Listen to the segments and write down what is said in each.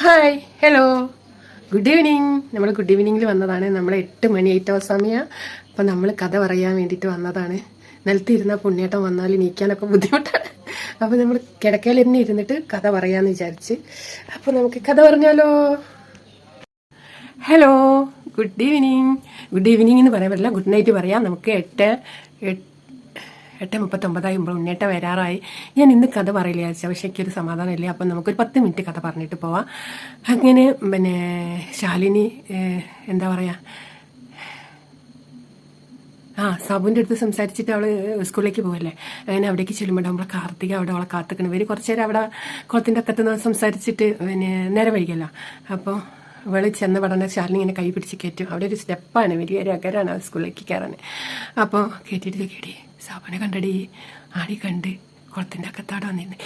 Hi hello good evening നമ്മൾ good ഈവനിങ്ങിൽ വന്നതാണ്. നമ്മൾ എട്ട് മണി മണിയായിട്ടോ സമയമാണ് അപ്പം നമ്മൾ കഥ പറയാൻ വേണ്ടിയിട്ട് വന്നതാണ്. നിലത്തിരുന്ന പുണ്യേട്ടം വന്നാൽ നീക്കാനൊക്കെ ബുദ്ധിമുട്ടാണ്. അപ്പോൾ നമ്മൾ കിടക്കയിൽ തന്നെ ഇരുന്നിട്ട് കഥ പറയാമെന്ന് വിചാരിച്ച്. അപ്പോൾ നമുക്ക് കഥ പറഞ്ഞാലോ? Hello good evening good evening എന്ന് പറയാൻ പറ്റില്ല. ഗുഡ് നൈറ്റ് പറയാം. നമുക്ക് എട്ട് എട്ട് എട്ട് മുപ്പത്തൊമ്പതായി ഉണ്ണേട്ട വരാറായി. ഞാൻ ഇന്ന് കഥ പറയില്ല വിചാരിച്ചു. പക്ഷേ എനിക്കൊരു സമാധാനമില്ല. അപ്പം നമുക്കൊരു പത്ത് മിനിറ്റ് കഥ പറഞ്ഞിട്ട് പോവാം. അങ്ങനെ പിന്നെ ശാലിനി എന്താ പറയുക ആ സാബുവിന്റെ അടുത്ത് സംസാരിച്ചിട്ട് അവൾ സ്കൂളിലേക്ക് പോകല്ലേ അങ്ങനെ അവിടേക്ക് ചെല്ലുമ്പോൾ നമ്മളെ കാർത്തിക അവിടെ അവളെ കാത്തിക്കണം ഇവർ കുറച്ച് നേരം അവിടെ കുളത്തിന്റെ അക്കത്ത് നിന്ന് സംസാരിച്ചിട്ട് പിന്നെ നേരെ വൈകല്ലോ അപ്പോൾ ഇവൾ ചെന്ന പഠന ശാലിനി ഇങ്ങനെ കൈ പിടിച്ച് കയറ്റും. അവിടെ ഒരു സ്റ്റെപ്പാണ്. വലിയൊരു അകരാണ് സ്കൂളിലേക്ക് കയറാൻ. അപ്പോൾ കയറ്റിയിട്ട് കേടി സാബുനെ കണ്ടടി. ആടി കണ്ട്. കുളത്തിന്റെ അക്കത്താടെ വന്നിരുന്നു.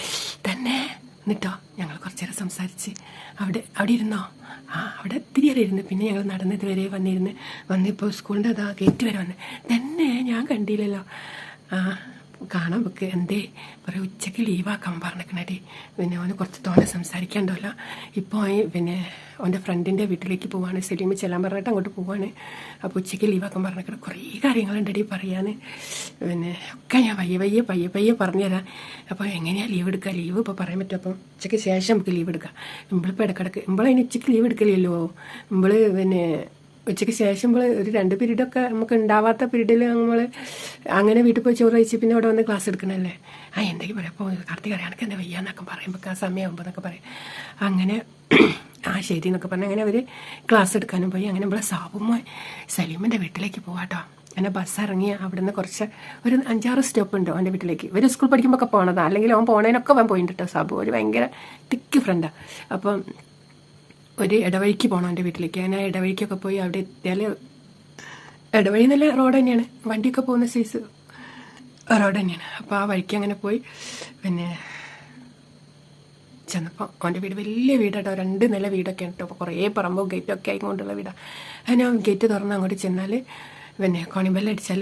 തന്നെ. എന്നിട്ടോ ഞങ്ങൾ കുറച്ചു നേരം സംസാരിച്ച്. അവിടെ അവിടെ ഇരുന്നോ? ആ അവിടെ ഇത്തിരി നേരം ഇരുന്ന്. പിന്നെ ഞങ്ങൾ നടന്നത് വരെ വന്നിരുന്ന്. വന്നിപ്പോൾ സ്കൂളിന്റെ അതാ ഗേറ്റ് വരെ വന്ന്. തന്നെ ഞാൻ കണ്ടില്ലല്ലോ. ആ കാണാൻ വെക്ക്. എന്തേ? പറയാം ഉച്ചയ്ക്ക് ലീവാക്കാൻ പറഞ്ഞേക്കണടി പിന്നെ അവന് കുറച്ച് തോനെ സംസാരിക്കാണ്ടല്ല. ഇപ്പോൾ പിന്നെ അവന്റെ ഫ്രണ്ടിന്റെ വീട്ടിലേക്ക് പോവാണ്. സെലീമ് ചെല്ലാൻ പറഞ്ഞിട്ട് അങ്ങോട്ട് പോവാണ്. അപ്പോൾ ഉച്ചയ്ക്ക് ലീവാക്കാൻ പറഞ്ഞേക്കണം കുറേ കാര്യങ്ങളുണ്ടടി പറയാൻ പിന്നെ ഒക്കെ ഞാൻ പയ്യെ പയ്യെ പയ്യെ പയ്യെ പറഞ്ഞുതരാം. അപ്പോൾ എങ്ങനെയാണ് ലീവ് എടുക്കുക ലീവ് ഇപ്പോൾ പറയാൻ പറ്റും അപ്പം ഉച്ചയ്ക്ക് ശേഷം നമുക്ക് ലീവ് എടുക്കാം. ഇമ്പളിപ്പോൾ ഇടക്കിടക്ക് ഇമ്പളതിന് ഉച്ചയ്ക്ക് ലീവ് എടുക്കലില്ലല്ലോ? ഇമ്പൾ പിന്നെ ഉച്ചയ്ക്ക് ശേഷം നമ്മൾ ഒരു രണ്ട് പീരീഡൊക്കെ നമുക്ക് ഉണ്ടാവാത്ത പീരീഡിൽ നമ്മൾ അങ്ങനെ വീട്ടിൽ പോയി ചോറ് കഴിച്ച് പിന്നെ അവിടെ വന്ന് ക്ലാസ് എടുക്കണല്ലേ? ആ എന്തെങ്കിലും പറയാം. അപ്പോൾ കാർത്തിക അറിയാനൊക്കെ എന്താ വയ്യാന്നൊക്കെ പറയുമ്പോൾ ആ സമയമാകുമ്പോൾ എന്നൊക്കെ പറയും. അങ്ങനെ ആ ശരി എന്നൊക്കെ പറഞ്ഞ് അങ്ങനെ അവർ ക്ലാസ് എടുക്കാനും പോയി. അങ്ങനെ നമ്മളെ സാബുമോ സലീമിന്റെ വീട്ടിലേക്ക് പോവാട്ടോ. അങ്ങനെ ബസ് ഇറങ്ങി നിന്ന് കുറച്ച് ഒരു അഞ്ചാറ് സ്റ്റോപ്പ് ഉണ്ടോ അവന്റെ വീട്ടിലേക്ക്. ഇവർ സ്കൂൾ പഠിക്കുമ്പോൾ ഒക്കെ പോകണതാണ് അല്ലെങ്കിൽ അവൻ പോണേനൊക്കെ അവൻ പോയിട്ടുണ്ട് സാബു. ഒരു ഭയങ്കര തിക്ക് ഫ്രണ്ടാണ് അപ്പം ഒരു ഇടവഴിക്ക് പോകണം എന്റെ വീട്ടിലേക്ക്. ഞാൻ ആ ഇടവഴിക്കൊക്കെ പോയി അവിടെ എത്തിയാൽ ഇടവഴി നല്ല റോഡ് തന്നെയാണ്. വണ്ടിയൊക്കെ പോകുന്ന സൈസ് റോഡ് തന്നെയാണ്. അപ്പോൾ ആ വഴിക്ക് അങ്ങനെ പോയി. പിന്നെ ചെന്നപ്പോൾ അവന്റെ വീട് വലിയ വീടാട്ടോ. രണ്ട് നില വീടൊക്കെ ഉണ്ട് അപ്പോൾ കുറേ പറമ്പും ഗേറ്റൊക്കെ ആയിക്കൊണ്ടുള്ള വീടാണ് ആ ഗേറ്റ് തുറന്ന് അങ്ങോട്ട് ചെന്നാൽ പിന്നെ കോണിമ്പല്ലടിച്ചാൽ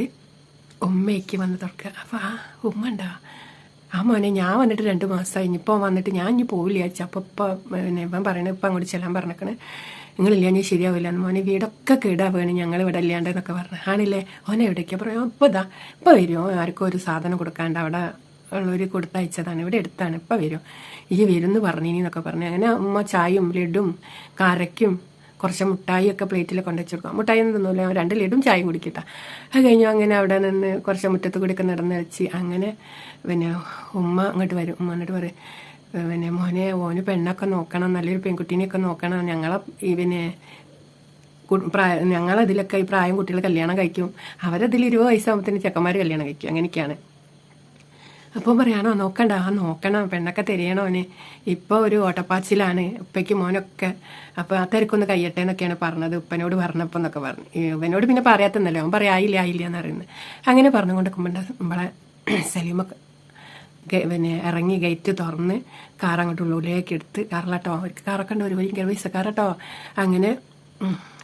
ഉമ്മയ്ക്ക് വന്ന് തുറക്കുക അപ്പോൾ ആ ഉമ്മ ഉണ്ടാ? ആ മോനെ ഞാൻ വന്നിട്ട് രണ്ട് മാസമായി ഇനിയിപ്പോൾ വന്നിട്ട് ഞാൻ ഇനി പോവില്ല ചേച്ചി അപ്പം ഇപ്പം പിന്നെ ഇവൻ പറയണേ ഇപ്പം അങ്ങോട്ട് ചെല്ലാൻ പറഞ്ഞേക്കണേ. നിങ്ങളില്ല ഞാൻ ശരിയാവില്ല. എന്ന് മോനെ വീടൊക്കെ കേടാ വേണം ഞങ്ങൾ ഇവിടെ ഇല്ലാണ്ടെന്നൊക്കെ പറഞ്ഞു. ആണില്ലേ? ഓനെ എവിടേക്കാ പറയാം ഇപ്പോൾ ഇതാ. ഇപ്പോൾ വരുമോ ആർക്കും ഒരു സാധനം കൊടുക്കാണ്ട് അവിടെ ഉള്ളവർ കൊടുത്തയച്ചതാണ്. ഇവിടെ എടുത്താണ്. ഇപ്പം വരും. ഈ വരുമെന്ന് പറഞ്ഞിനി എന്നൊക്കെ പറഞ്ഞു. അങ്ങനെ ഉമ്മ ചായയും ലഡും കാരയ്ക്കും കുറച്ച് മുട്ടായി ഒക്കെ പ്ലേറ്റിൽ കൊണ്ടുവച്ച് കൊടുക്കാം മുട്ടായി ഒന്നും തിന്നൂല. രണ്ട് ലഡും ചായയും കുടിക്കട്ട. അത് കഴിഞ്ഞു അങ്ങനെ അവിടെ നിന്ന് കുറച്ച് മുറ്റത്ത് കൂടിയൊക്കെ നടന്ന് വെച്ച് അങ്ങനെ പിന്നെ ഉമ്മ അങ്ങോട്ട് വരും. ഉമ്മ എന്നിട്ട് പറയും പിന്നെ മോനെ ഓന് പെണ്ണൊക്കെ നോക്കണം നല്ലൊരു പെൺകുട്ടീനെയൊക്കെ നോക്കണം. ഞങ്ങളെ ഈ പിന്നെ പ്രായം ഞങ്ങളതിലൊക്കെ ഈ പ്രായം കുട്ടികൾ കല്യാണം കഴിക്കും. അവരതിൽ ഇരുപത് വയസ്സാകുമ്പോഴത്തേന് ചെക്കന്മാർ കല്യാണം കഴിക്കും. അങ്ങനെയൊക്കെയാണ്. അപ്പോൾ പറയാണോ നോക്കണ്ട ആ നോക്കണം പെണ്ണൊക്കെ തിരിയണോന് ഇപ്പോൾ ഒരു ഓട്ടപ്പാച്ചിലാണ് ഉപ്പയ്ക്ക് മോനൊക്കെ. അപ്പോൾ ആ തിരക്കൊന്ന് കയ്യട്ടെ എന്നൊക്കെയാണ് പറഞ്ഞത്. ഉപ്പനോട് പറഞ്ഞപ്പോൾ എന്നൊക്കെ പറഞ്ഞു. ഇവനോട് പിന്നെ പറയാത്തന്നല്ലോ? അവൻ പറയാം ആയില്ല ആയില്ല എന്ന് പറയുന്നത്. അങ്ങനെ പറഞ്ഞുകൊണ്ട് കുമ്പണ്ട നമ്മളെ സലീമൊക്കെ പിന്നെ ഇറങ്ങി ഗേറ്റ് തുറന്ന് കാർ അങ്ങോട്ട് ഉള്ളിലേക്ക് എടുത്ത് കാറിലാട്ടോ അവർക്ക് കാറൊക്കെ ഉണ്ട് ഒരു ഭയങ്കര പൈസക്കാരട്ടോ അങ്ങനെ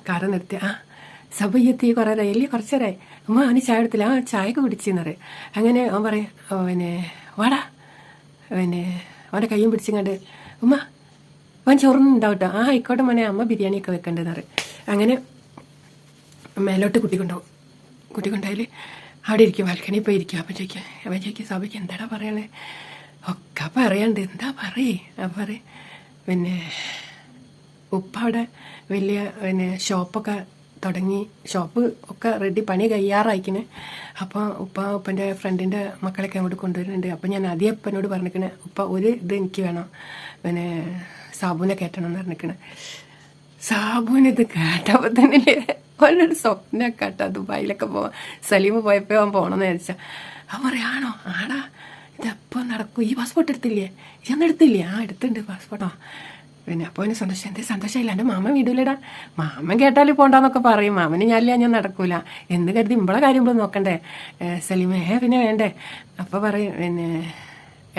കാറ് നിർത്തി. ആ സഭയെത്തി കുറേ നേരം കുറച്ച് നേരമായി അമ്മ അവന് ചായ എടുത്തില്ല ആ ചായക്ക് കുടിച്ചെന്ന് പറയും അങ്ങനെ അവൻ പറയും "ഓ, പിന്നെ വാടാ. പിന്നെ അവന്റെ കയ്യും പിടിച്ചിങ്ങണ്ട് ഉമ്മ അവൻ ചോറൊന്നും കേട്ടോ ആ ആയിക്കോട്ടെ മോനെ അമ്മ ബിരിയാണിയൊക്കെ വെക്കണ്ടെന്ന് പറയും അങ്ങനെ മേലോട്ട് കുട്ടി കൊണ്ടുപോകും കുട്ടി കൊണ്ടായാൽ അവിടെ ഇരിക്കും വൽക്കണി പോയി ഇരിക്കും. അപ്പം ചോദിക്കുക അവൻ ചോദിക്കുക സഭയ്ക്ക് എന്താടാ പറയണേ? ഒക്കെ പറയണ്ട്. എന്താ പറയേ? അപ്പം പറയും പിന്നെ ഉപ്പ അവിടെ വലിയ പിന്നെ ഷോപ്പൊക്കെ തുടങ്ങി. ഷോപ്പ് ഒക്കെ റെഡി പണി കഴിയാറായിക്കണ് അപ്പോൾ ഉപ്പ ഉപ്പന്റെ ഫ്രണ്ടിന്റെ മക്കളൊക്കെ അങ്ങോട്ട് കൊണ്ടുവരുന്നുണ്ട്. അപ്പം ഞാൻ ആദ്യം ഉപ്പനോട് പറഞ്ഞിരിക്കണേ ഉപ്പ ഒരു ഇത് എനിക്ക് വേണം. പിന്നെ സാബുനെ കയറ്റണം എന്ന് പറഞ്ഞിരിക്കണേ. ഇത് കേട്ടപ്പോൾ തന്നെ അവനൊരു സ്വപ്നം കേട്ടോ ദുബായിലൊക്കെ പോവാൻ സലീം പോയപ്പോൾ അവൻ പോകണമെന്ന് വിചാരിച്ചാൽ അവൻ പറയാണോ ആടാ ഇതെപ്പോൾ നടക്കും? ഈ പാസ്പോർട്ട് എടുത്തില്ലേ? ഇതൊന്നും എടുത്തില്ലേ? ആ എടുത്തിട്ടുണ്ട് പാസ്പോർട്ടോ പിന്നെ അപ്പോൾ അവന് സന്തോഷം എന്തേ സന്തോഷമില്ല എന്റെ മാമൻ വീടില്ലടാ മാമൻ കേട്ടാൽ പോണ്ടാന്നൊക്കെ പറയും. മാമന് ഞാനില്ല ഞാൻ നടക്കൂല. എന്ന് കരുതി ഇമ്പളെ കാര്യം ഇപ്പോൾ നോക്കണ്ടേ? സലീമേ പിന്നെ വേണ്ടേ? അപ്പോൾ പറയും പിന്നെ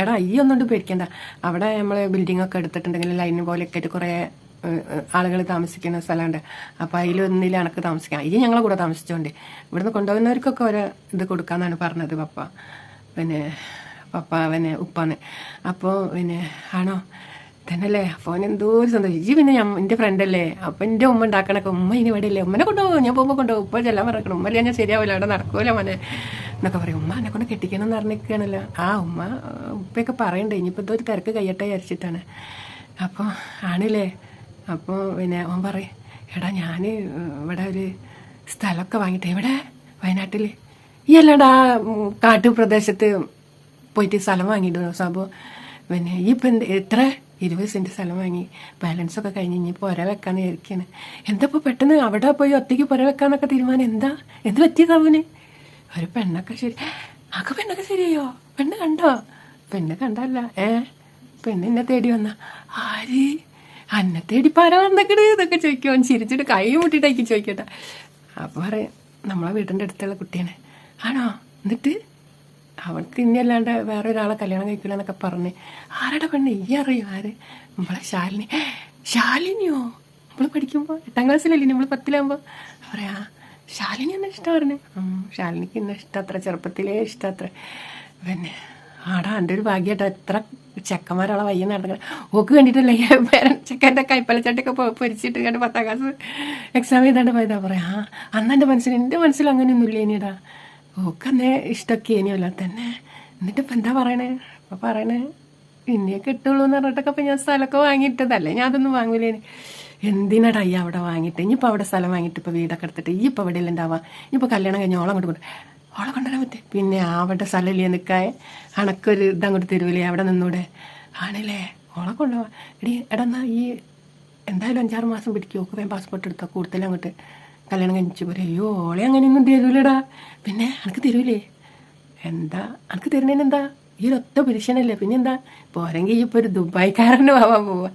എടാ ഈ ഒന്നുകൊണ്ട് പേടിക്കണ്ട. അവിടെ നമ്മൾ ബിൽഡിംഗ് ഒക്കെ എടുത്തിട്ടുണ്ടെങ്കിൽ ലൈൻ പോലെയൊക്കെ ആയിട്ട് കുറേ ആളുകൾ താമസിക്കുന്ന സ്ഥലമുണ്ട്. അപ്പോൾ അതിലൊന്നിൽ എനക്ക് താമസിക്കാം. ഇത് ഞങ്ങളെ കൂടെ താമസിച്ചോണ്ട്. ഇവിടുന്ന് കൊണ്ടുപോകുന്നവർക്കൊക്കെ ഒരു ഇത് കൊടുക്കാമെന്നാണ് പറഞ്ഞത് പപ്പ. പിന്നെ പപ്പ പിന്നെ ഉപ്പാന്ന്. അപ്പോൾ പിന്നെ ആണോ? തന്നെയല്ലേ? അപ്പോൾ എന്തോ ഒരു സന്തോഷം. ഇജ്ജ് പിന്നെ ഞാൻ എന്റെ ഫ്രണ്ടല്ലേ അപ്പം എന്റെ ഉമ്മ ഉണ്ടാക്കണൊക്കെ ഉമ്മ ഇനി ഇവിടെ ഇല്ലേ? ഉമ്മനെ കൊണ്ടുപോകും. ഞാൻ പോകുമ്പോൾ കൊണ്ടുപോകും. ഉപ്പ ചെല്ലാൻ മറക്കണം. ഉമ്മ ഞാൻ ശരിയാവില്ല. അവിടെ നടക്കൂല മോനെ. എന്നൊക്കെ പറയും. ഉമ്മ എന്നെ കൊണ്ട് കെട്ടിക്കണം എന്ന് പറഞ്ഞിരിക്കുകയാണല്ലോ. ആ ഉമ്മ ഉപ്പയൊക്കെ പറയണ്ടേ? ഇനിയിപ്പോൾ ഇതൊരു തിരക്ക് കയ്യട്ടെ വിചാരിച്ചിട്ടാണ്. അപ്പോൾ ആണില്ലേ? അപ്പോൾ പിന്നെ അവൻ പറയും എടാ ഞാൻ ഇവിടെ ഒരു സ്ഥലമൊക്കെ വാങ്ങിട്ടെ ഇവിടെ വയനാട്ടിൽ ഈ അല്ലാണ്ട് ആ കാട്ടുപ്രദേശത്ത് പോയിട്ട് സ്ഥലം വാങ്ങിയിട്ട് സാബു പിന്നെ ഈ ഇപ്പം എത്ര ഇരുപത് സെന്റ് സ്ഥലം വാങ്ങി. ബാലൻസ് ഒക്കെ കഴിഞ്ഞ് ഇനി പുര വെക്കാന്ന് വിചാരിക്കാണ്. എന്താ ഇപ്പോൾ പെട്ടെന്ന് അവിടെ പോയി ഒറ്റയ്ക്ക് പുര വെക്കാന്നൊക്കെ തീരുമാനം എന്താ? എന്ത് പറ്റിയതാവൂന് ഒരു പെണ്ണൊക്കെ ശരി. ആക്ക പെണ്ണൊക്കെ ശരിയോ പെണ്ണ് കണ്ടോ? പെണ്ണ് കണ്ടല്ല. ഏ? പെണ്ണ് എന്നെ തേടി വന്ന. ആര്? അന്നെ തേടി പര വന്നക്കട് ഇതൊക്കെ ചോദിക്കും. ചിരിച്ചിട്ട് കൈ മുട്ടിട്ടായിരിക്കും ചോദിക്കട്ടെ. അപ്പോൾ പറയാം നമ്മളെ വീടിന്റെ അടുത്തുള്ള കുട്ടിയാണ്. ആണോ? എന്നിട്ട്? അവൾക്ക് ഇനി അല്ലാണ്ട് വേറെ ഒരാളെ കല്യാണം കഴിക്കില്ല എന്നൊക്കെ പറഞ്ഞ്. ആരുടെ പെണ്ണ്? ഈ അറിയോ? ആര്? നമ്മളെ ശാലിനി. ശാലിനിയോ? നമ്മൾ പഠിക്കുമ്പോൾ എട്ടാം ക്ലാസ്സിലല്ലേ നമ്മൾ പത്തിലാകുമ്പോൾ പറയാ ശാലിനി എന്നെ ഇഷ്ടം പറഞ്ഞു ശാലിനിക്ക് എന്നെ ഇഷ്ടം അത്ര ചെറുപ്പത്തിലേ ഇഷ്ടം അത്ര പിന്നെ ആടാ എന്റെ ഒരു ഭാഗ്യമായിട്ട് എത്ര ചെക്കന്മാരോളെ വയ്യ നടക്കണം. ഓക്ക് വേണ്ടിയിട്ടല്ലേ പേരൻ ചെക്കന്റെ കൈപ്പലച്ചട്ടൊക്കെ പൊരിച്ചിട്ട് കണ്ട് പത്താം ക്ലാസ് എക്സാം ചെയ്താണ്ട് പോയതാ. പറയാ അന്ന് എന്റെ മനസ്സിൽ എന്റെ മനസ്സിൽ അങ്ങനെയൊന്നുമില്ല ഇനിടാ ഓക്ക് ഇഷ്ടമൊക്കെ ഇനിയല്ല തന്നെ. എന്നിട്ട് ഇപ്പം എന്താ പറയണേ? അപ്പം പറയണേ പിന്നെ കിട്ടുള്ളൂ എന്ന് പറഞ്ഞിട്ടൊക്കെ ഇപ്പം ഞാൻ സ്ഥലമൊക്കെ വാങ്ങിയിട്ടതല്ലേ? ഞാൻ അതൊന്നും വാങ്ങൂലേന് എന്തിനാടാ അവിടെ വാങ്ങിയിട്ട്? ഇനിയിപ്പോൾ അവിടെ സ്ഥലം വാങ്ങിയിട്ട് ഇപ്പോൾ വീടൊക്കെ എടുത്തിട്ട് ഈ ഇപ്പോൾ ഇവിടെ ഉണ്ടാവാം. ഇനിയിപ്പോൾ കല്യാണം കഴിഞ്ഞ് ഓളം കൊണ്ട് ഓളെ കൊണ്ടുവരാൻ പറ്റേ? പിന്നെ അവിടെ സ്ഥലമില്ലേ നിൽക്കായ അണക്കൊരു ഇതങ്ങോട്ട് തരുവില്ലേ അവിടെ നിന്നൂടെ? ആണല്ലേ? ഓളെ കൊണ്ടുപോവാം എടി എടാ ഈ എന്തായാലും അഞ്ചാറ് മാസം പിടിക്കും. ഓക്കെ പാസ്പോർട്ട് എടുത്താൽ കൂടുതൽ അങ്ങോട്ട്. കല്യാണം കഴിച്ചു പോരെ അയ്യോ ഓളെ അങ്ങനെയൊന്നും തരൂലടാ. പിന്നെ എനിക്ക് തരൂലേ. എന്താ? എനിക്ക് തരുന്നതിന് എന്താ? ഈ ഒത്ത പുരുഷനല്ലേ. പിന്നെന്താ? പോരെങ്കിൽ ഇപ്പോൾ ഒരു ദുബായിക്കാരന് ആവാൻ പോവാ.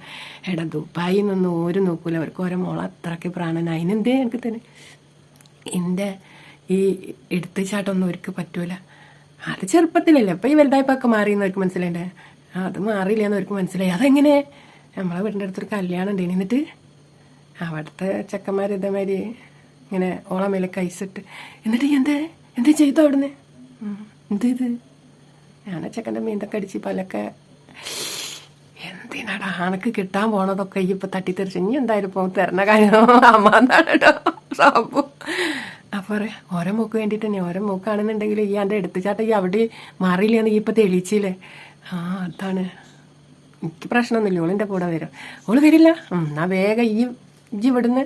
എടാ ദുബായി നിന്നൊന്നും ഒരു നോക്കൂല. അവർക്ക് ഓരോ മോളെ അത്രയ്ക്ക് പ്രാണന. അതിനെന്തേ എനിക്ക് തന്നെ എന്റെ ഈ എടുത്തു ചാട്ടൊന്നും അവർക്ക് പറ്റൂല. അത് ചെറുപ്പത്തിലല്ലേ. ഇപ്പം ഈ വലുതായ്പൊക്കെ മാറിയെന്ന് അവർക്ക് മനസ്സിലായില്ലേ അത് മാറിയില്ല എന്ന് അവർക്ക് മനസ്സിലായി. അതെങ്ങനെ? നമ്മളെ വീടിന്റെ അടുത്തൊരു കല്യാണം ഉണ്ടായിരുന്നു എന്നിട്ട്? അവിടുത്തെ ചെക്കന്മാർ ഇതേമാതിരി ഇങ്ങനെ ഓള മേലെ കൈസിട്ട്. എന്നിട്ട് എന്തേ? എന്തേ ചെയ്തു അവിടുന്ന്? എന്ത് ഇത്? ഞാൻ ചെക്കന്റെ മീന്തൊക്കെ അടിച്ച് പലക്കെ എന്തിനാടാ? ആണക്ക് കിട്ടാൻ പോണതൊക്കെ ഈ ഇപ്പൊ തട്ടിത്തെറിച്ച്. ഇനി എന്തായാലും പോകും തരണ കാര്യം അമ്മാന്നാണ് കേട്ടോ സാബു അപ്പൊ പറയാ ഓരോ മൂക്ക് വേണ്ടിട്ട് തന്നെ ഓരോ മൂക്കാണെന്നുണ്ടെങ്കിൽ ഈ എന്റെ എടുത്തുചാട്ട ഈ അവിടെ മാറിയില്ലെന്ന് ഈ ഇപ്പൊ തെളിയിച്ചില്ലേ? ആ അതാണ്. എനിക്ക് പ്രശ്നമൊന്നുമില്ല. ഓളിന്റെ കൂടെ വരും. ഓൾ വരില്ല? എന്നാൽ എന്നാ വേഗം ഈ ഇവിടുന്ന്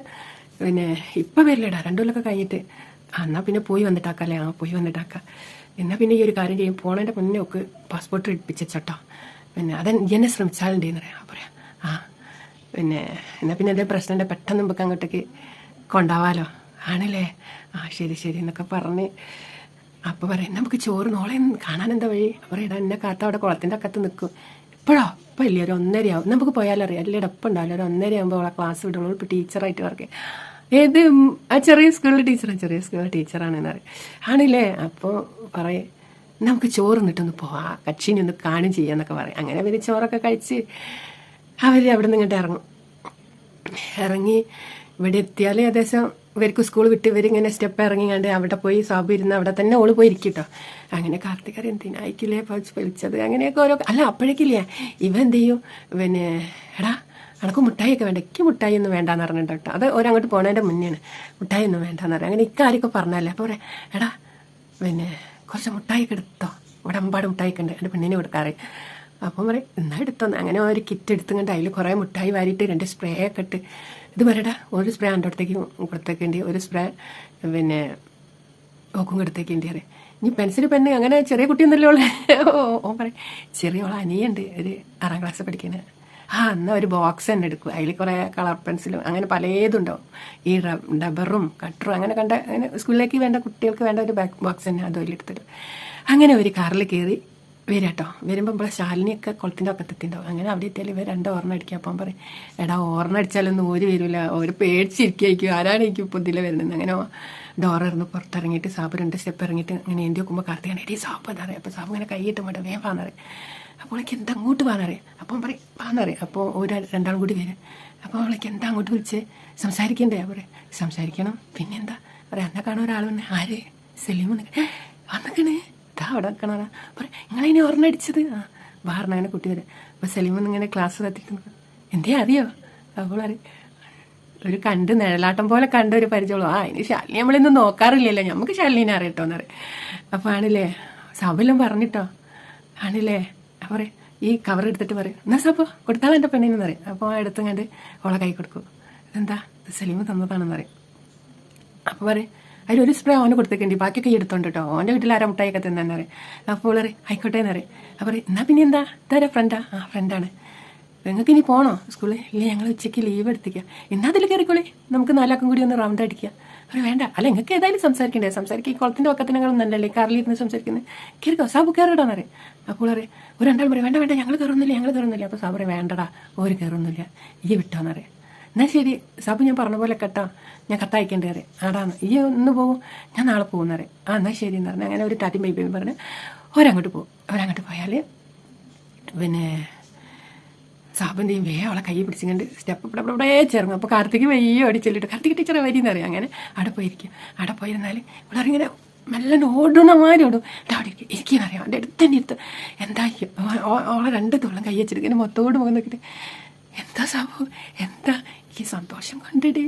പിന്നെ ഇപ്പം വരില്ലടാ രണ്ടു കൊല്ലമൊക്കെ കഴിഞ്ഞിട്ട്. എന്നാൽ എന്നാ പിന്നെ പോയി വന്നിട്ടാക്കല്ലേ? ആ പോയി വന്നിട്ടാക്കാം. എന്നാ പിന്നെ ഈ ഒരു കാര്യം ചെയ്യും. പോണതിന്റെ മുന്നേ ഒക്കെ പാസ്പോർട്ട് എടുപ്പിച്ചോട്ടോ പിന്നെ അത് എന്നെ ശ്രമിച്ചാലുണ്ടെന്ന് പറയാം. പറയാം. ആ പിന്നെ എന്നാ പിന്നെ എന്തേ പ്രശ്നമുണ്ട് പെട്ടെന്ന് നമുക്ക് അങ്ങോട്ടേക്ക് കൊണ്ടാവാലോ. ആണല്ലേ? ആ ശരി ശരി എന്നൊക്കെ പറഞ്ഞ് അപ്പോൾ പറയാം നമുക്ക് ചോറ് നോളെ കാണാൻ എന്താ വഴി? അപ്പോൾ എന്നെ കാത്ത അവിടെ കുളത്തിന്റെ അക്കത്ത് നിൽക്കും. ഇപ്പോഴോ? ഇപ്പം ഇല്ല? ഒരു ഒന്നരയാവും നമുക്ക് പോയാലറിയാം അല്ലേ ഇടപ്പം ഉണ്ടാവില്ല? ഒരു ഒന്നരയാകുമ്പോൾ അവളെ ക്ലാസ് വിടുള്ളൂ ഇപ്പോൾ ടീച്ചറായിട്ട് വർക്ക് ഏത് ആ ചെറിയ സ്കൂളിലെ ടീച്ചറാണ് ചെറിയ സ്കൂളിലെ ടീച്ചറാണെന്ന് പറയും ആണല്ലേ? അപ്പോൾ പറയും നമുക്ക് ചോറ് നിട്ടൊന്ന് പോവാം. കക്ഷിനെ ഒന്ന് കാണും ചെയ്യാന്നൊക്കെ പറയും. അങ്ങനെ അവർ ചോറൊക്കെ കഴിച്ച് അവർ അവിടെ നിന്ന് ഇങ്ങോട്ട് ഇറങ്ങും. ഇറങ്ങി ഇവിടെ എത്തിയാൽ ഏകദേശം ഇവർക്ക് സ്കൂൾ വിട്ട് ഇവരിങ്ങനെ സ്റ്റെപ്പ് ഇറങ്ങിങ്ങാണ്ട് അവിടെ പോയി സാബ് ഇരുന്ന് അവിടെ തന്നെ ഓൾ പോയി ഇരിക്കട്ടോ അങ്ങനെ കാർത്തികർ എന്തിനായിക്കില്ലേ പച്ച് വലിച്ചത് അങ്ങനെയൊക്കെ ഓരോ അല്ല അപ്പോഴേക്കില്ല ഇവ എന്ത് ചെയ്യും? പിന്നെ എടാ അനക്ക് മുട്ടായിയൊക്കെ വേണ്ട എനിക്ക് മുട്ടായി ഒന്നും വേണ്ടാന്ന് പറഞ്ഞിട്ട് അത് ഒരങ്ങോട്ട് പോണതിന്റെ മുന്നെയാണ്. മുട്ടായി ഒന്നും വേണ്ടാന്ന് പറയാം. അങ്ങനെ ഇക്കാരൊക്കെ പറഞ്ഞല്ലേ അപ്പോൾ പറയാം എടാ പിന്നെ കുറച്ച് മുട്ടായിയൊക്കെ എടുത്തോ. ഇവിടെ അമ്പാട് മുട്ടായിയൊക്കെ ഉണ്ട് എന്റെ പെണ്ണിനെ കൊടുക്കാറ്. അപ്പം പറയും എന്നാ എടുത്തോന്ന്? അങ്ങനെ ഒരു കിറ്റ് എടുത്തുകൊണ്ട് അതിൽ കുറേ മുട്ടായി വാരിയിട്ട് രണ്ട് സ്പ്രേ ഒക്കെ ഇട്ട് ഇത് വരടാ ഒരു സ്പ്രേ എന്റെ അടുത്തേക്ക് കൊടുത്തേക്കേണ്ടി ഒരു സ്പ്രേ പിന്നെ ഓക്കും കൊടുത്തേക്കേണ്ടി അറിയാം ഇനി പെൻസിൽ പെണ്ണ് അങ്ങനെ ചെറിയ കുട്ടിയൊന്നുമല്ലോ ഉള്ളേ. ഓ പറയും ചെറിയ ഓളെ അനിയുണ്ട് ഒരു ആറാം ക്ലാസ് പഠിക്കുന്നത് ആ എന്നാൽ ഒരു ബോക്സ് തന്നെ എടുക്കും. അതിൽ കുറേ കളർ പെൻസിലും അങ്ങനെ പലതും ഉണ്ടാവും ഈ ഡബറും കട്ടറും അങ്ങനെ കണ്ട അങ്ങനെ സ്കൂളിലേക്ക് വേണ്ട കുട്ടികൾക്ക് വേണ്ട ഒരു ബാക്ക് ബോക്സ് തന്നെ അതും എടുത്തിട്ട് അങ്ങനെ ഒരു കാറിൽ കയറി വരാം കേട്ടോ വരുമ്പോൾ നമ്മളെ ശാലിനിയൊക്കെ കുളത്തിന്റെ ഒക്കത്തെത്തിണ്ടാവും അങ്ങനെ അവിടെ എത്തിയാൽ ഇവർ രണ്ട് ഓർമ്മ അടിക്കുക അപ്പം പറയും എടാ ഓർമ്മ അടിച്ചാലൊന്നും ഓര് വരില്ല ഓര് പേടിച്ചിരിക്കും ആരാണ് എനിക്ക് ഇപ്പോൾ ഇതിലെ വരുന്നത്? അങ്ങനെ ഡോർ ഇറന്ന് പുറത്തിറങ്ങിയിട്ട് സാബ് രണ്ട് സ്റ്റെപ്പ് ഇറങ്ങിയിട്ട് അങ്ങനെ എന്തി നോക്കുമ്പോൾ കാർത്തികൻ എടീ സാബ് എന്താ പറയുക അപ്പോൾ സാബ് ഇങ്ങനെ കൈയിട്ട് മറ്റേ വേഗം പാന്നറിയാം അപ്പോൾ എനിക്ക് എന്താ അങ്ങോട്ട് പാന്നറിയാം അപ്പം പറയും പാന്നറിയാം അപ്പോൾ ഒരു രണ്ടാളും കൂടി വരും. അപ്പോൾ അവളേക്ക് എന്താ അങ്ങോട്ട് വിളിച്ച്? സംസാരിക്കണ്ടേ? പറയാം സംസാരിക്കണം. പിന്നെന്താ? പറയാം എന്നാ കാണാൻ ഒരാൾ വന്നെ. ആര്? സലീം വന്നിക്കണേ. ഇതാ അവിടെ നിൽക്കണതാ പറ നിങ്ങളിനി ഓർമ്മ അടിച്ചത്? ആ വാറിന് അങ്ങനെ കുട്ടി വരും. അപ്പോൾ സലീമൊന്നും ഇങ്ങനെ ക്ലാസ് കത്തിക്കുന്നു എന്തേ അറിയോ? അപ്പോൾ അറിയും ഒരു കണ്ട് നിഴലാട്ടം പോലെ കണ്ട ഒരു പരിചയമുള്ളൂ. ആ ഇനി ശാലിനി നമ്മളിന്ന് നോക്കാറില്ലല്ലോ. നമുക്ക് ശാലിനെ അറിയട്ടോന്ന് പറയും. അപ്പോൾ ആണില്ലേ സബെല്ലാം പറഞ്ഞിട്ടോ? ആണില്ലേ? പറയും ഈ കവർ എടുത്തിട്ട് പറയും എന്നാ സബ് കൊടുത്താൽ എന്റെ പെണ്ണിനെന്ന് പറയും. അപ്പോൾ എടുത്തും കണ്ട് ഓളെ കൈ കൊടുക്കും. ഇത് സലീമ് തന്നതാണെന്ന് പറയും. അപ്പോൾ പറയും അതിലൊരു സ്പ്രേ അവന് കൊടുത്തേക്കേണ്ടി. ബാക്കിയൊക്കെ എടുത്തോണ്ട് കേട്ടോ അവന്റെ വീട്ടിൽ ആരാ മുട്ടായിയൊക്കെ തിന്നാന്ന് അറിയാം അപ്പോൾ പറയും ആയിക്കോട്ടെ എന്ന് പറയും. അപ്പോൾ പറയും എന്നാ പിന്നെ എന്താ? ഇതാരാ ഫ്രണ്ടാ ആ? ഫ്രണ്ടാണ് നിങ്ങൾക്ക് ഇനി പോണോ? സ്കൂളിൽ ഇല്ല ഞങ്ങൾ ഉച്ചയ്ക്ക് ലീവ് എടുത്തിക്കുക എന്നാ അതിൽ കയറിക്കോളി നമുക്ക് നാലാക്കും കൂടി ഒന്ന് റൗണ്ട് അടിക്കുക അവർ വേണ്ട. അല്ല നിങ്ങൾക്ക് ഏതായാലും സംസാരിക്കണ്ടേ? സംസാരിക്കുക ഈ കുളത്തിന്റെ പക്കത്തിനങ്ങളും നല്ലല്ലേ കാറിലിരുന്ന് സംസാരിക്കുന്നത് കയറിക്കോ സാബു കയറിടാന്ന് പറയും. അപ്പോൾ പറയും. ഒരു രണ്ടാൾ പറയും വേണ്ട വേണ്ട. ഞങ്ങൾ കയറുന്നില്ല ഞങ്ങൾ കയറുന്നില്ല അപ്പോൾ സാബ് പറയും വേണ്ടടാ. ഒരു കയറുന്നില്ല ഈ വിട്ടോന്നറിയാം എന്നാൽ ശരി സാബു ഞാൻ പറഞ്ഞ പോലെ കേട്ടോ. ഞാൻ കത്തയക്കേണ്ടി അറിയാം ആടാന്ന് ഈ ഒന്ന് പോകും ഞാൻ നാളെ പോകുന്ന അറിയാം ആ എന്നാൽ ശരി എന്ന് പറഞ്ഞു അങ്ങനെ ഒരു ടാറ്റി ബൈബി പറഞ്ഞ് ഒരങ്ങോട്ട് പോകും അവരങ്ങോട്ട് പോയാൽ പിന്നെ സാബിന്റെയും വേ അവളെ കൈ പിടിച്ചിങ്ങണ്ട് സ്റ്റെപ്പ് ഇവിടെ ഇവിടെ ചേർന്നു. അപ്പോൾ കാർത്തിക് വെയ്യോ അടിച്ചെല്ലിട്ട്. കാർത്തിക് ടീച്ചറെ വരിയെന്ന് അറിയാം അങ്ങനെ അവിടെ പോയിരിക്കും. അവിടെ പോയിരുന്നാൽ ഇവിടെ ഇങ്ങനെ മെല്ലെ ഓടുന്ന മാതിരി ഓടും. അവിടെ ഇരിക്കും ഇരിക്കുന്നറിയാം അവന്റെ അടുത്ത് തന്നെ ഇരുത്ത്. എന്താ ഓളെ രണ്ട് തുള്ളം കൈ വെച്ചിട്ട് ഇങ്ങനെ മൊത്തോട് മുഖം എന്താ സാബു? എന്താ ഈ സന്തോഷം കണ്ടിട്ട്?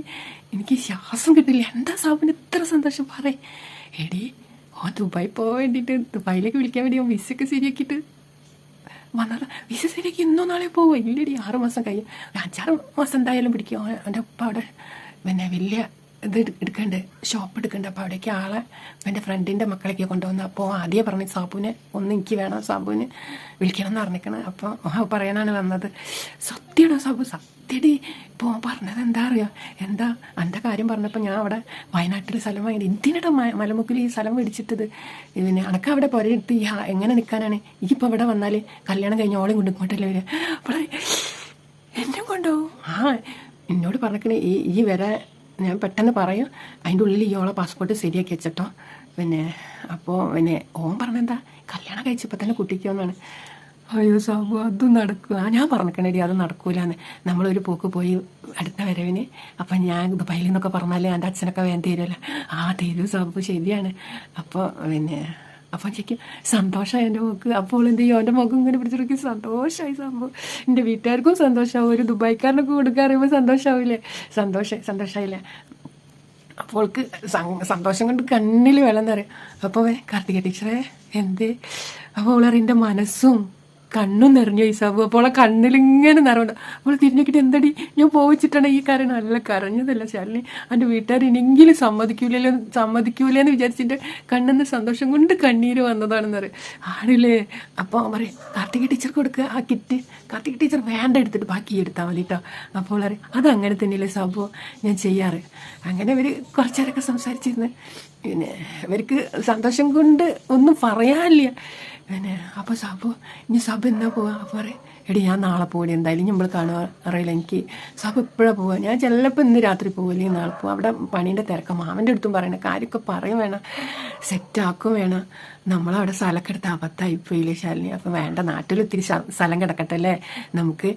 എനിക്ക് ശ്വാസം കിട്ടില്ല. എന്താ സാബുവിന് ഇത്ര സന്തോഷം. പറ എടി ഓ ദുബായി പോകാൻ വേണ്ടിയിട്ട് ദുബായിലേക്ക് വിളിക്കാൻ വേണ്ടി ഓൻ വിസയൊക്കെ ശരിയാക്കിയിട്ട് വന്നത്. വിസ ശരിയാക്കി ഇന്നോ നാളെ പോവും? ഇല്ലടി ആറ് മാസം കഴിയും. അഞ്ചാറ് മാസം എന്തായാലും പിടിക്കും. അവന്റെ ഉപ്പ അവിടെ പിന്നെ വലിയ ഇത് എടുക്കണ്ടേ. ഷോപ്പ് എടുക്കണ്ടേ. അപ്പോൾ അവിടേക്ക് ആളെ എന്റെ ഫ്രണ്ടിന്റെ മക്കളൊക്കെ കൊണ്ടുവന്നു അപ്പോൾ ആദ്യം പറഞ്ഞു സാബുവിനെ ഒന്ന് എനിക്ക് വേണം സാബുവിന് വിളിക്കണം എന്ന് പറഞ്ഞിരിക്കണം. അപ്പോൾ പറയാനാണ് വന്നത്. സത്യമാണോ സാബു? സത്യടി. ഇപ്പോൾ പറഞ്ഞത് എന്താ അറിയാം? എന്താ? എന്റെ കാര്യം പറഞ്ഞപ്പോൾ ഞാൻ അവിടെ വയനാട്ടിൽ സ്ഥലം വാങ്ങി. എന്തിനടാ മ മലമുക്കിൽ ഈ സ്ഥലം മേടിച്ചിട്ടത് പിന്നെ അനക്ക് അവിടെ പുരയിട്ട് ഈ എങ്ങനെ നിൽക്കാനാണ് ഇപ്പോൾ ഇവിടെ വന്നാൽ കല്യാണം കഴിഞ്ഞ ഓളെ കൊണ്ട് ഇങ്ങോട്ടല്ലേ വരിക? അപ്പോൾ എന്നെ കൊണ്ടുപോകും ആ എന്നോട് പറഞ്ഞിരിക്കണേ ഈ ഈ വരെ ഞാൻ പെട്ടെന്ന് പറയും അതിന്റെ ഉള്ളിൽ ഈ ഓളെ പാസ്പോർട്ട് ശരിയാക്കി വെച്ചിട്ടോ. പിന്നെ അപ്പോൾ പിന്നെ ഓൻ പറഞ്ഞെന്താ കല്യാണം കഴിച്ചപ്പോൾ തന്നെ കുട്ടിക്കോന്നാണ് അയ്യോ സാബു അതും നടക്കുക ഞാൻ പറഞ്ഞിരിക്കണേടി അത് നടക്കൂലെന്ന്. നമ്മളൊരു പോക്ക് പോയി അടുത്ത വരവിന് അപ്പം ഞാൻ ദുബായിൽ നിന്നൊക്കെ പറഞ്ഞാൽ എന്റെ അച്ഛനൊക്കെ വേണ്ടി തരുമല്ലോ. ആ തരൂ സാബു ശരിയാണ്. അപ്പോൾ പിന്നെ അപ്പം ശരിക്കും സന്തോഷമായി എന്റെ മോക്ക്. അപ്പോൾ എന്ത് ചെയ്യും? എന്റെ മോക്ക് ഇങ്ങനെ പിടിച്ചെടുക്കും സന്തോഷമായി സംഭവം. എന്റെ വീട്ടുകാർക്കും സന്തോഷമാവും. ഒരു ദുബായിക്കാരനൊക്കെ കൊടുക്കാൻ അറിയുമ്പോൾ സന്തോഷമാവില്ലേ? സന്തോഷമായി സന്തോഷമായില്ലേ? അപ്പോൾക്ക് സന്തോഷം കൊണ്ട് കണ്ണിൽ വെള്ളം തരും അപ്പോൾ കാർത്തിക ടീച്ചറെ എന്തേ? അപ്പോൾ അവളറിയ മനസ്സും കണ്ണും നിറഞ്ഞു ഈ സാബു. അപ്പോൾ ആ കണ്ണിൽ ഇങ്ങനെ നിറവുണ്ട് അവൾ തിരിഞ്ഞിട്ട് എന്തടി? ഞാൻ പോവിച്ചിട്ടാണ് ഈ കാര്യം നല്ല കരഞ്ഞതല്ല ശാലിനി എന്റെ വീട്ടുകാർ ഇനിയെങ്കിലും സമ്മതിക്കൂലല്ലോ സമ്മതിക്കൂലെന്ന് വിചാരിച്ചിട്ട് കണ്ണെന്ന് സന്തോഷം കൊണ്ട് കണ്ണീര് വന്നതാണെന്ന് പറയും. ആണില്ലേ? അപ്പോൾ പറയും കാർത്തിക ടീച്ചർ കൊടുക്കുക ആ കിറ്റ്. കാർത്തിക ടീച്ചർ വേണ്ട എടുത്തിട്ട് ബാക്കി എടുത്താൽ മതി കേട്ടോ അപ്പോൾ പറയും അതങ്ങനെ തന്നെയല്ലേ സംഭവം ഞാൻ ചെയ്യാറ്. അങ്ങനെ ഇവർ കുറച്ചേരൊക്കെ സംസാരിച്ചിരുന്ന്. പിന്നെ ഇവർക്ക് സന്തോഷം കൊണ്ട് ഒന്നും പറയാനില്ല. പിന്നെ അപ്പോൾ സാബു ഇനി സാബു എന്നാ പോവാ? അപ്പോൾ എടി ഞാൻ നാളെ പോകലേ എന്തായാലും നമ്മൾ കാണുക. അറിയില്ല എനിക്ക് സാബ് എപ്പോഴാണ് പോവുക? ഞാൻ ചിലപ്പോൾ ഇന്ന് രാത്രി പോകലേ നാളെ പോകും അവിടെ പണീന്റെ തിരക്ക്. മാമന്റെ അടുത്തും പറയണ കാര്യമൊക്കെ പറയും വേണം. സെറ്റാക്കും വേണം. നമ്മളവിടെ സ്ഥലമൊക്കെ എടുത്ത് അബദ്ധമായിപ്പോയില്ലേ ശാലിനി. അപ്പം വേണ്ട നാട്ടിൽ ഇത്തിരി സ്ഥലം കിടക്കട്ടെ അല്ലേ? നമുക്ക്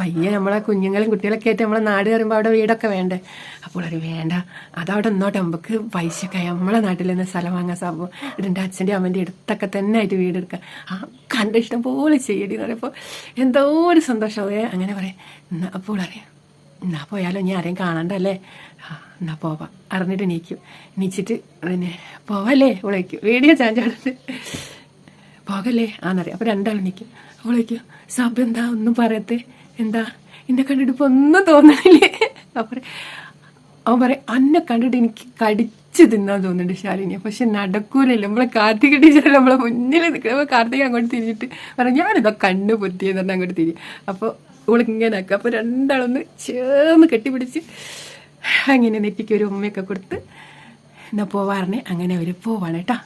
പയ്യെ നമ്മളെ കുഞ്ഞുങ്ങളും കുട്ടികളൊക്കെ ആയിട്ട് നമ്മളെ നാട് കയറുമ്പോൾ അവിടെ വീടൊക്കെ വേണ്ടേ? അപ്പോൾ അത് വേണ്ട അതവിടെ ഒന്നോട്ട് നമുക്ക് പൈസയൊക്കെ നമ്മളെ നാട്ടിൽ നിന്ന് സ്ഥലം വാങ്ങാൻ സാധിക്കും എന്റെ അച്ഛന്റെ അമ്മന്റെ അടുത്തൊക്കെ തന്നെ ആയിട്ട് വീടെടുക്കാം ആ കണ്ട ഇഷ്ടം പോലെ ചെയ്യടി എന്ന് പറയുമ്പോൾ എന്തോ ഒരു സന്തോഷമേ അങ്ങനെ പറയാം അപ്പോൾ അറിയാം. എന്നാ പോയാലോ? ഞാൻ ആരെയും കാണണ്ടല്ലേ എന്നാ പോവാം. അറിഞ്ഞിട്ട് എണീക്കും. എണീച്ചിട്ട് പിന്നെ പോവല്ലേ? വിളിക്കും വീഡിയോ ചാഞ്ചാടുന്നത് പോകല്ലേ? ആന്നറിയാം. അപ്പോൾ രണ്ടാളും നിൽക്കും അവളേക്കും സബ് എന്താ? ഒന്നും പറയത്തെ. എന്താ? എന്നെ കണ്ടിട്ട് ഇപ്പം ഒന്നും തോന്നണില്ലേ? അപ്പം അവൻ പറയും അന്നെ കണ്ടിട്ട് എനിക്ക് കടിച്ച് തിന്നാൻ തോന്നുന്നുണ്ട് ശാലിനി. പക്ഷെ നടക്കൂലല്ലോ. നമ്മളെ കാർത്തിക ടീച്ചർ നമ്മളെ മുന്നിൽ നിൽക്കുമ്പോൾ കാർത്തിക അങ്ങോട്ട് തിരിഞ്ഞിട്ട് പറഞ്ഞു ഞാനിതാ കണ്ണ് പൊത്തിയെന്ന് പറഞ്ഞാൽ അങ്ങോട്ട് തിരി അപ്പോൾ ഇവളിങ്ങനെ ആക്കുക. അപ്പോൾ രണ്ടാളൊന്ന് ചേർന്ന് കെട്ടിപ്പിടിച്ച് അങ്ങനെ നെറ്റിക്ക് ഒരു ഉമ്മയൊക്കെ കൊടുത്ത് എന്നാൽ പോവാറിനെ അങ്ങനെ അവർ പോവാണ് കേട്ടോ.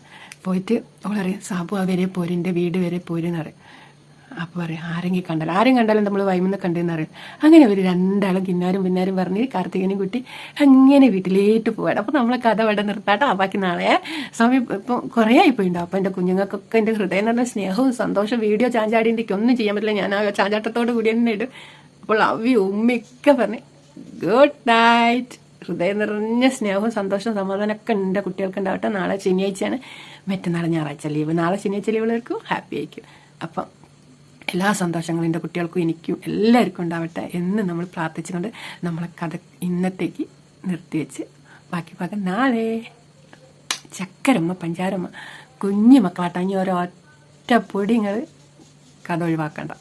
പോയിട്ട് അവളറിയാം സാബു അവരെ പോരും എന്റെ വീട് വരെ പോരെന്ന് പറയും. അപ്പോൾ പറയും ആരെങ്കിലും കണ്ടാലും ആരും കണ്ടാലും നമ്മൾ വൈമെന്ന് കണ്ടെന്ന് അറിയും അങ്ങനെ അവർ രണ്ടാളും കിന്നാരും പിന്നാരും പറഞ്ഞ് കാർത്തികനും കുട്ടി അങ്ങനെ വീട്ടിലേക്ക് പോവാണ്. അപ്പോൾ നമ്മളെ കഥ ഇവിടെ നിർത്താട്ടോ. ബാക്കി നാളെ സമയം ഇപ്പം കുറേ ആയിപ്പോയിണ്ടാവും അപ്പോൾ എന്റെ കുഞ്ഞുങ്ങൾക്കൊക്കെ എന്റെ ഹൃദയം നല്ല സ്നേഹവും സന്തോഷവും വീഡിയോ ചാഞ്ചാടിന്റെ ഒന്നും ചെയ്യാൻ പറ്റില്ല. ഞാൻ ആ ചാഞ്ചാട്ടത്തോട് കൂടി തന്നെ ഇടും. അപ്പോൾ അവി ഉമ്മയൊക്കെ പറഞ്ഞ് ഗുഡ് നൈറ്റ്. ഹൃദയം നിറഞ്ഞ സ്നേഹവും സന്തോഷവും സമാധാനമൊക്കെ ഉണ്ട് കുട്ടികൾക്ക് ഉണ്ടാവട്ടെ. നാളെ ശനിയാഴ്ചയാണ്. മറ്റന്നാളെ ഞായറാഴ്ച ലീവ്. നാളെ ശനിയാഴ്ച ലീവ് ഉള്ളവർക്കും ഹാപ്പി ആയിരിക്കും. അപ്പം എല്ലാ സന്തോഷങ്ങളും എന്റെ കുട്ടികൾക്കും എനിക്കും എല്ലാവർക്കും ഉണ്ടാവട്ടെ എന്ന് നമ്മൾ പ്രാർത്ഥിച്ചുകൊണ്ട് നമ്മളെ കഥ ഇന്നത്തേക്ക് നിർത്തിവെച്ച് ബാക്കി ഭാഗം നാളെ. ചക്കരമ്മ പഞ്ചാരമ്മ കുഞ്ഞു മക്കളാട്ടാ. ഇനി ഒരൊറ്റ പൊടി നിങ്ങൾ കഥ ഒഴിവാക്കണ്ട.